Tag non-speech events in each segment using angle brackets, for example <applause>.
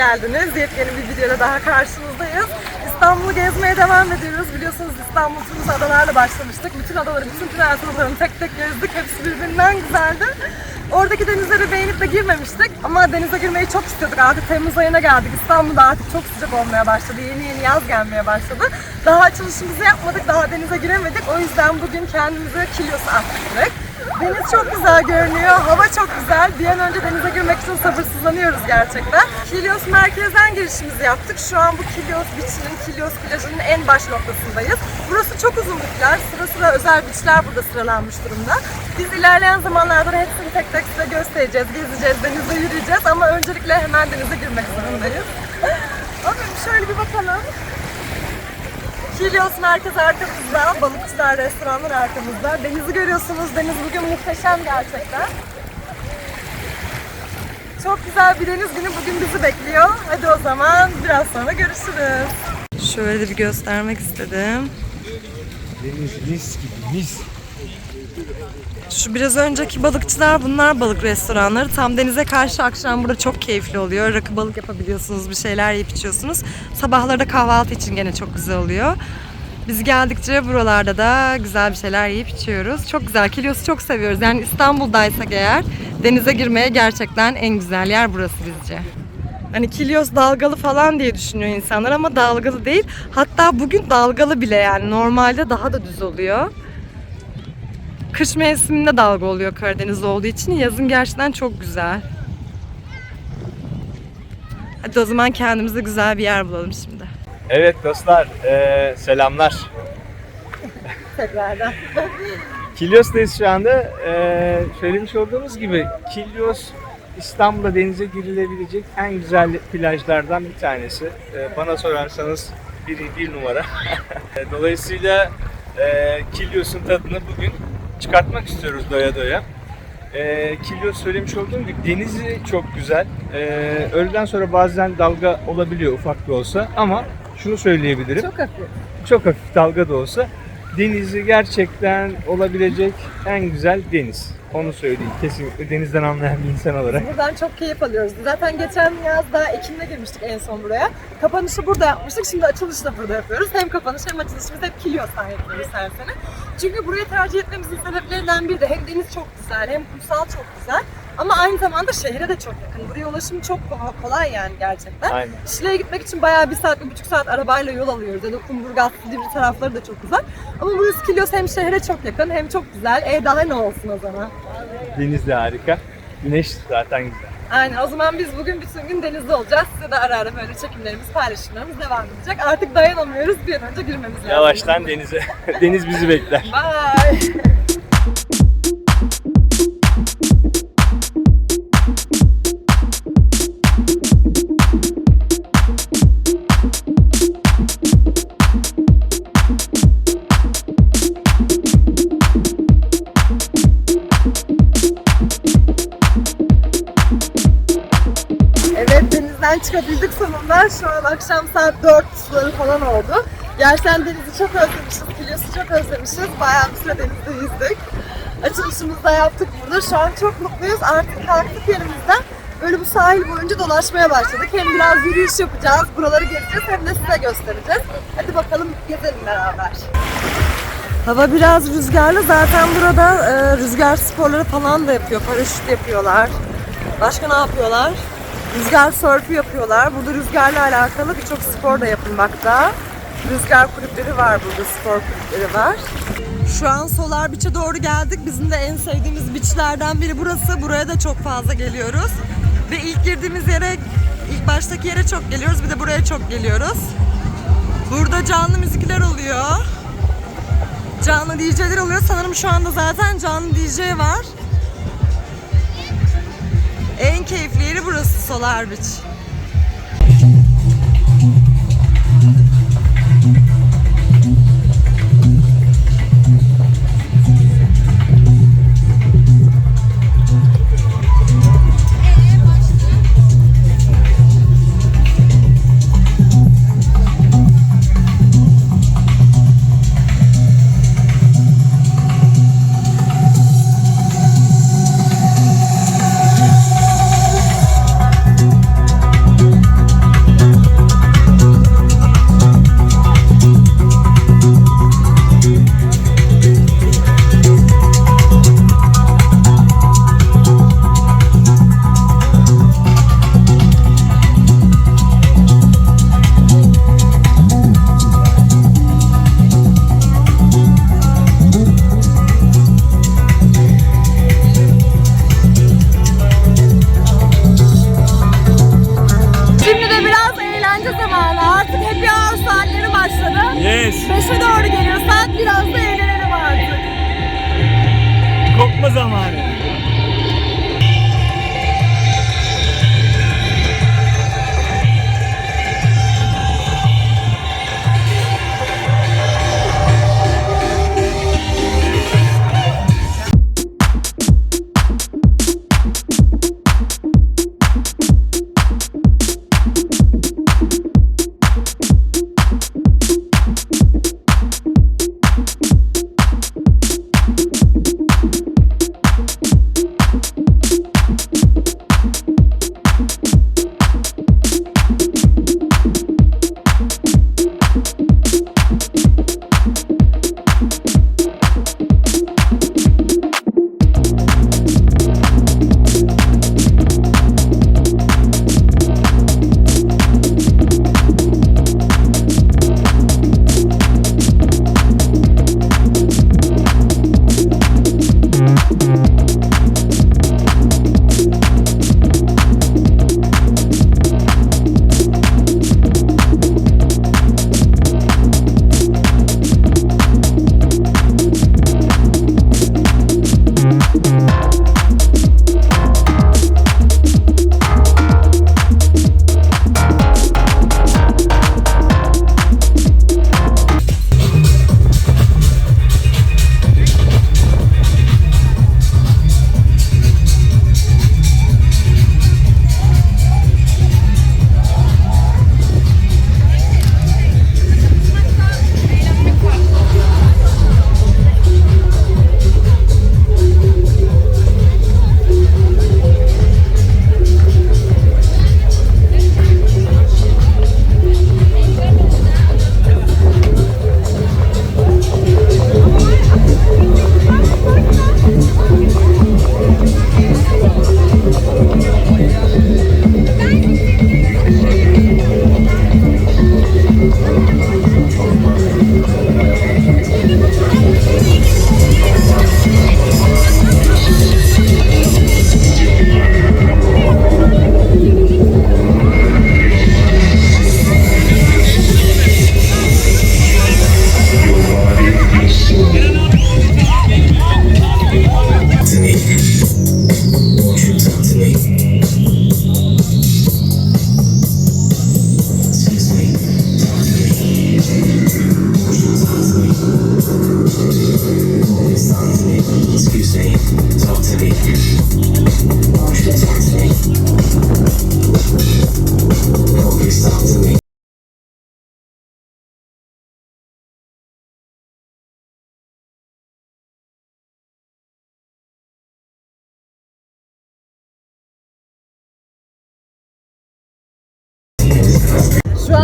geldiniz. Yepyeni bir videoda daha karşınızdayız. İstanbul'u gezmeye devam ediyoruz. Biliyorsunuz İstanbul turumuz adalarla başlamıştık. Bütün adaları, bütün tünel turlarını tek tek gezdik. Hepsi birbirinden güzeldi. Oradaki denizleri beğenip de girmemiştik. Ama denize girmeyi çok istiyorduk. Artık Temmuz ayına geldik. İstanbul'da artık çok sıcak olmaya başladı. Yeni yeni yaz gelmeye başladı. Daha açılışımızı yapmadık. Daha denize giremedik. O yüzden bugün kendimize Kilyos'a attık. Deniz çok güzel görünüyor, hava çok güzel. Bir an önce denize girmek için sabırsızlanıyoruz gerçekten. Kilyos merkezden girişimizi yaptık. Şu an bu Kilyos Beach'inin, Kilyos plajının en baş noktasındayız. Burası çok uzun bir plaj. Sıra sıra özel beachler burada sıralanmış durumda. Biz ilerleyen zamanlarda da hepsini tek tek size göstereceğiz, gezeceğiz, denize yürüyeceğiz ama öncelikle hemen denize girmek zorundayız. <laughs> Bakın şöyle bir bakalım. Kilyos merkez arkamızda, balıkçılar, restoranlar arkamızda. Denizi görüyorsunuz. Deniz bugün muhteşem gerçekten. Çok güzel bir deniz günü bugün bizi bekliyor. Hadi o zaman biraz sonra görüşürüz. Şöyle bir göstermek istedim. Deniz mis gibi mis. Şu biraz önceki balıkçılar bunlar balık restoranları. Tam denize karşı akşam burada çok keyifli oluyor. Rakı balık yapabiliyorsunuz, bir şeyler yiyip içiyorsunuz. Sabahları da kahvaltı için gene çok güzel oluyor. Biz geldikçe buralarda da güzel bir şeyler yiyip içiyoruz. Çok güzel. Kilyos'u çok seviyoruz. Yani İstanbul'daysak eğer denize girmeye gerçekten en güzel yer burası bizce. Hani Kilyos dalgalı falan diye düşünüyor insanlar ama dalgalı değil. Hatta bugün dalgalı bile yani normalde daha da düz oluyor. Kış mevsiminde dalga oluyor Karadeniz olduğu için. Yazın gerçekten çok güzel. Hadi o zaman kendimize güzel bir yer bulalım şimdi. Evet dostlar eee, selamlar. Tekrardan. <laughs> Kilyos'tayız şu anda. Eee, söylemiş olduğumuz gibi Kilyos İstanbul'da denize girilebilecek en güzel plajlardan bir tanesi. Eee, bana sorarsanız bir, bir numara. <laughs> Dolayısıyla eee Kilyos'un tadını bugün çıkartmak istiyoruz doya doya. Eee Kilyos söylemiş olduğum gibi denizi çok güzel. Eee öğleden sonra bazen dalga olabiliyor ufak da olsa ama şunu söyleyebilirim. Çok hafif. çok hafif dalga da olsa denizi gerçekten olabilecek en güzel deniz. Onu söyleyeyim kesinlikle denizden anlayan bir insan olarak. Buradan çok keyif alıyoruz. Zaten geçen yaz da Ekim'de girmiştik en son buraya. Kapanışı burada yapmıştık. Şimdi açılışı da burada yapıyoruz. Hem kapanış hem açılışımız hep Kilyos'tan yapıyoruz her sene. Çünkü burayı tercih etmemizin sebeplerinden biri de hem deniz çok güzel hem kumsal çok güzel. Ama aynı zamanda şehre de çok yakın. Buraya ulaşım çok ko- kolay yani gerçekten. Aynen. Şile'ye gitmek için bayağı bir saat, bir buçuk saat arabayla yol alıyoruz. Ya da Kumburgaz, Silivri tarafları da çok uzak. Ama burası Kilyos hem şehre çok yakın hem çok güzel. E daha ne olsun o zaman. Deniz de harika. Güneş zaten güzel. Aynen o zaman biz bugün bütün gün denizde olacağız. Size de ara ara böyle çekimlerimiz, paylaşımlarımız devam edecek. Artık dayanamıyoruz. Bir an önce girmemiz lazım. Yavaştan denize. <laughs> Deniz bizi bekler. Bye. Çıkabildik sonunda. Şu an akşam saat 4 suları falan oldu. Gerçekten denizi çok özlemişiz, Kilyos'u çok özlemişiz. Bayağı bir süre denizde yüzdük. Açılışımızı da yaptık burada. Şu an çok mutluyuz. Artık kalktık yerimizden. Böyle bu sahil boyunca dolaşmaya başladık. Hem biraz yürüyüş yapacağız, buraları gezeceğiz hem de size göstereceğiz. Hadi bakalım gezelim beraber. Hava biraz rüzgarlı. Zaten burada e, rüzgar sporları falan da yapıyor. Paraşüt yapıyorlar. Başka ne yapıyorlar? Rüzgar sörfü yapıyorlar. Burada rüzgarla alakalı birçok spor da yapılmakta. Rüzgar kulüpleri var burada, spor kulüpleri var. Şu an Solar Beach'e doğru geldik. Bizim de en sevdiğimiz beachlerden biri burası. Buraya da çok fazla geliyoruz. Ve ilk girdiğimiz yere, ilk baştaki yere çok geliyoruz. Bir de buraya çok geliyoruz. Burada canlı müzikler oluyor. Canlı DJ'ler oluyor. Sanırım şu anda zaten canlı DJ var. Keyifli yeri burası Solar Beach.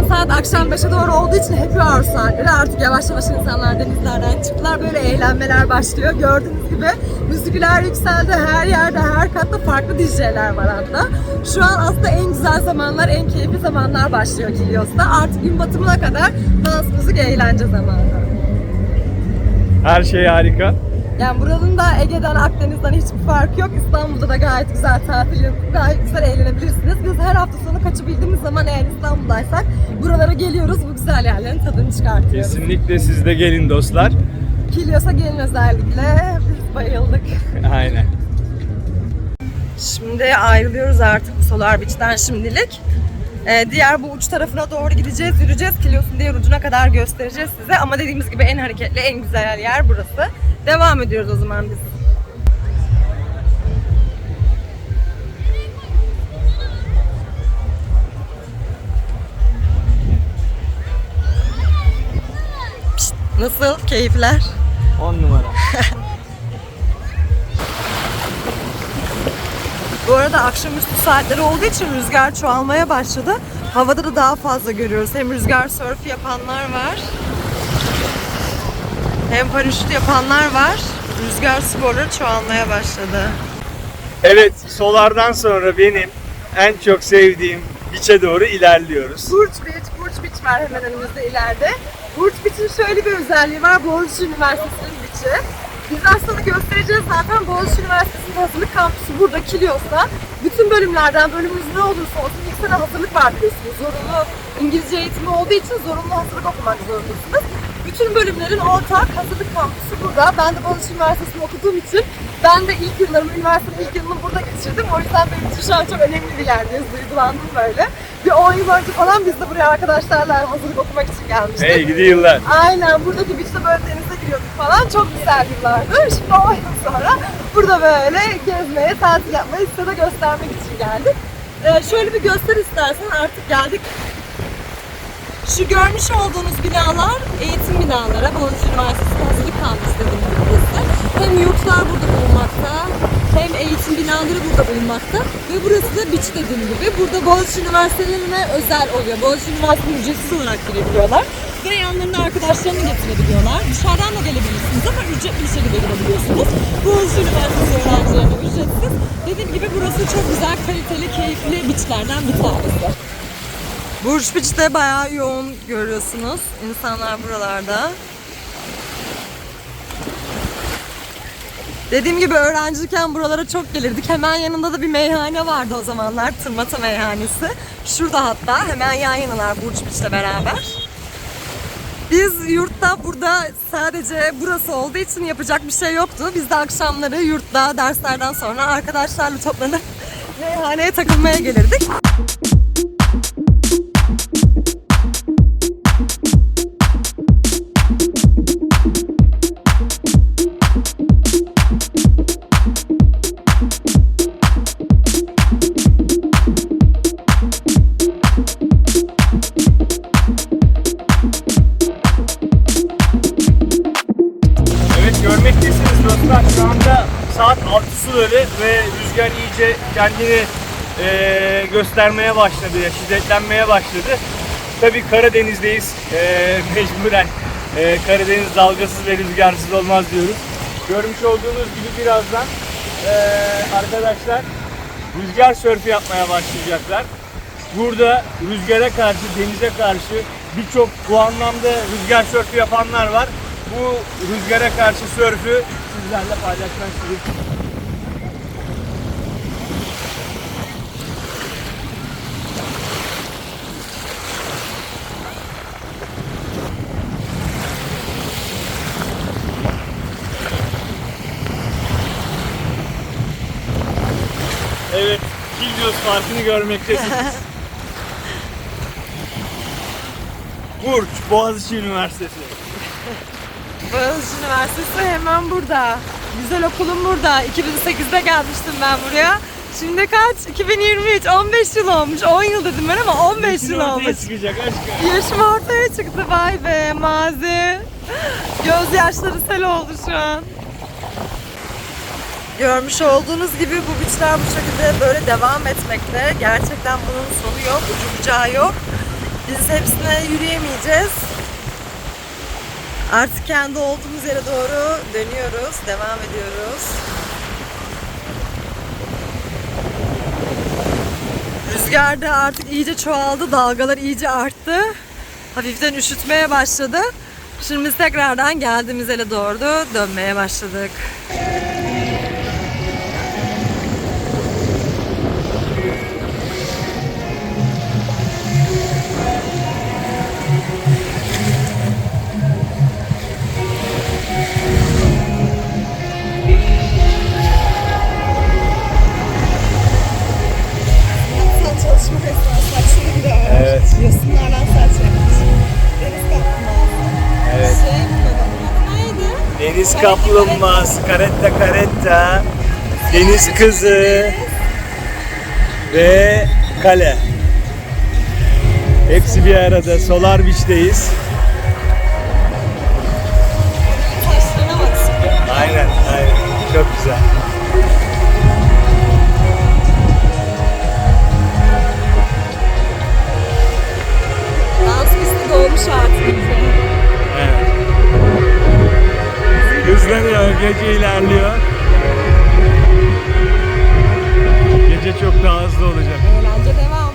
An saat akşam 5'e doğru olduğu için happy hour saatleri. Artık yavaş yavaş insanlar denizlerden çıktılar. Böyle eğlenmeler başlıyor. Gördüğünüz gibi müzikler yükseldi. Her yerde, her katta farklı DJ'ler var hatta. Şu an aslında en güzel zamanlar, en keyifli zamanlar başlıyor Kilios'ta. Artık gün batımına kadar dans, müzik, eğlence zamanı. Her şey harika. Yani buranın da Ege'den, Akdeniz'den hiçbir farkı yok. İstanbul'da da gayet güzel tatil yapıp gayet güzel eğlenebilirsiniz. Biz her hafta sonu kaçabildiğimiz zaman eğer İstanbul'daysak buralara geliyoruz. Bu güzel yerlerin tadını çıkartıyoruz. Kesinlikle siz de gelin dostlar. Kilyos'a gelin özellikle. Biz bayıldık. <laughs> Aynen. Şimdi ayrılıyoruz artık Solar Beach'ten şimdilik. Ee, diğer bu uç tarafına doğru gideceğiz, yürüyeceğiz. Kilyos'un diğer ucuna kadar göstereceğiz size. Ama dediğimiz gibi en hareketli, en güzel yer burası. Devam ediyoruz o zaman biz. Pişt, Nasıl? Keyifler? 10 numara. <laughs> Bu arada akşamüstü saatleri olduğu için rüzgar çoğalmaya başladı. Havada da daha fazla görüyoruz. Hem rüzgar sörfü yapanlar var. Hem paraşüt yapanlar var. Rüzgar sporları çoğalmaya başladı. Evet, solardan sonra benim en çok sevdiğim biçe doğru ilerliyoruz. Burç Beach, Burç Beach var hemen önümüzde ileride. Burç Beach'in şöyle bir özelliği var. Boğaziçi Üniversitesi'nin beach'i. Biz aslında göstereceğiz zaten Boğaziçi Üniversitesi'nin hazırlık kampüsü burada Kilyos'ta. Bütün bölümlerden bölümümüz ne olursa olsun ilk sene hazırlık var biliyorsunuz. Zorunlu İngilizce eğitimi olduğu için zorunlu hazırlık okumak zorundasınız. Bütün bölümlerin ortak hazırlık kampüsü burada. Ben de Boğaziçi Üniversitesi'nde okuduğum için ben de ilk yıllarımı, üniversitenin ilk yılını burada geçirdim. O yüzden benim için şu an çok önemli bir yerdeyiz. Duygulandım böyle. Bir 10 yıl önce falan biz de buraya arkadaşlarla hazırlık okumak için gelmiştik. Hey gidi yıllar. Aynen buradaki beach'te böyle denize giriyorduk falan. Çok güzel yıllardı. Şimdi 10 yıl sonra burada böyle gezmeye, tatil yapmaya, size de göstermek için geldik. Ee, şöyle bir göster istersen artık geldik. Şu görmüş olduğunuz binalar eğitim binaları. Boğaziçi Üniversitesi Hazırlık Kampüsü dediğim gibi burası. Hem yurtlar burada bulunmakta, hem eğitim binaları burada bulunmakta. Ve burası da beach dediğim gibi. Burada Boğaziçi Üniversitelerine özel oluyor. Boğaziçi Üniversitesi ücretsiz olarak girebiliyorlar. Ve yanlarında arkadaşlarını getirebiliyorlar. Dışarıdan da gelebilirsiniz ama ücretli bir şekilde girebiliyorsunuz. Boğaziçi Üniversitesi öğrencilerine ücretsiz. Dediğim gibi burası çok güzel, kaliteli, keyifli beachlerden bir tanesi. Burç Beach'te bayağı yoğun görüyorsunuz. İnsanlar buralarda. Dediğim gibi öğrenciyken buralara çok gelirdik. Hemen yanında da bir meyhane vardı o zamanlar. Tırmata meyhanesi. Şurada hatta hemen yan yanalar Burç Beach'le beraber. Biz yurtta burada sadece burası olduğu için yapacak bir şey yoktu. Biz de akşamları yurtta derslerden sonra arkadaşlarla toplanıp <laughs> meyhaneye takılmaya gelirdik. 6 suları ve rüzgar iyice kendini eee, göstermeye başladı, şiddetlenmeye başladı. Tabii Karadeniz'deyiz. Eee, <laughs> mecburen eee, Karadeniz dalgasız ve rüzgarsız olmaz diyoruz. Görmüş olduğunuz gibi birazdan eee, arkadaşlar rüzgar sörfü yapmaya başlayacaklar. Burada rüzgara karşı, denize karşı birçok bu anlamda rüzgar sörfü yapanlar var. Bu rüzgara karşı sörfü sizlerle paylaşmak istedim. Evet, Kilyos farkını görmektesiniz. <laughs> Burç, Boğaziçi Üniversitesi. Boğaziçi Üniversitesi hemen burada. Güzel okulum burada. 2008'de gelmiştim ben buraya. Şimdi kaç? 2023. 15 yıl olmuş. 10 yıl dedim ben ama 15 yıl Ortaya olmuş. çıkacak aşkım. Yaşım ortaya çıktı vay be mazi. Gözyaşları sel oldu şu an. Görmüş olduğunuz gibi bu güçler bu şekilde böyle devam etmekte. Gerçekten bunun sonu yok, ucu bucağı yok. Biz hepsine yürüyemeyeceğiz. Artık kendi olduğumuz yere doğru dönüyoruz, devam ediyoruz. Rüzgar da artık iyice çoğaldı, dalgalar iyice arttı. Hafiften üşütmeye başladı. Şimdi biz tekrardan geldiğimiz yere doğru dönmeye başladık. Kaplumbağası, karetta karetta, deniz kızı ve kale. Hepsi bir arada. Solar Beach'teyiz. Hızlanıyor, gece ilerliyor. Gece çok daha hızlı olacak. Eğlence devam.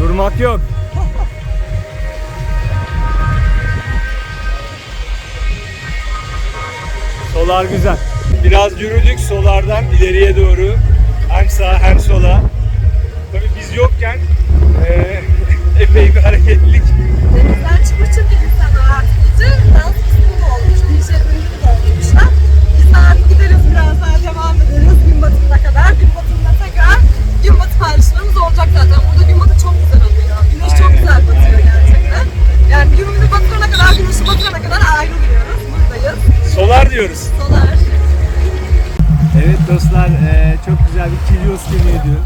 Durmak yok. Solar güzel. Biraz yürüdük solardan ileriye doğru. Hem sağa hem sola. Tabii biz yokken eee, <laughs> epey bir hareketlilik Denizden çıkmış çünkü insanlar paylaşımlarımız olacak zaten. Burada gün batı çok güzel oluyor. Güneş çok güzel batıyor gerçekten. Yani günümüzü batırana kadar, güneşi batırana kadar ayrılmıyoruz. Buradayız. Solar diyoruz. Solar. Evet dostlar eee, çok güzel bir Kilios günüydü.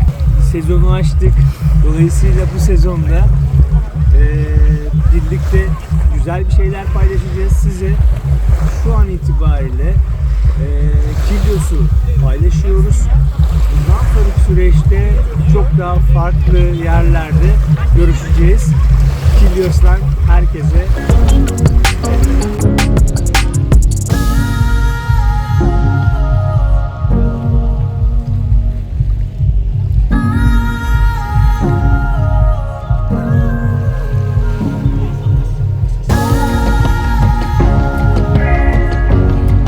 Sezonu açtık. Dolayısıyla bu sezonda eee, birlikte güzel bir şeyler paylaşacağız size. Şu an itibariyle e, videosu paylaşıyoruz. Bundan sonraki süreçte çok daha farklı yerlerde görüşeceğiz. Kilios'tan herkese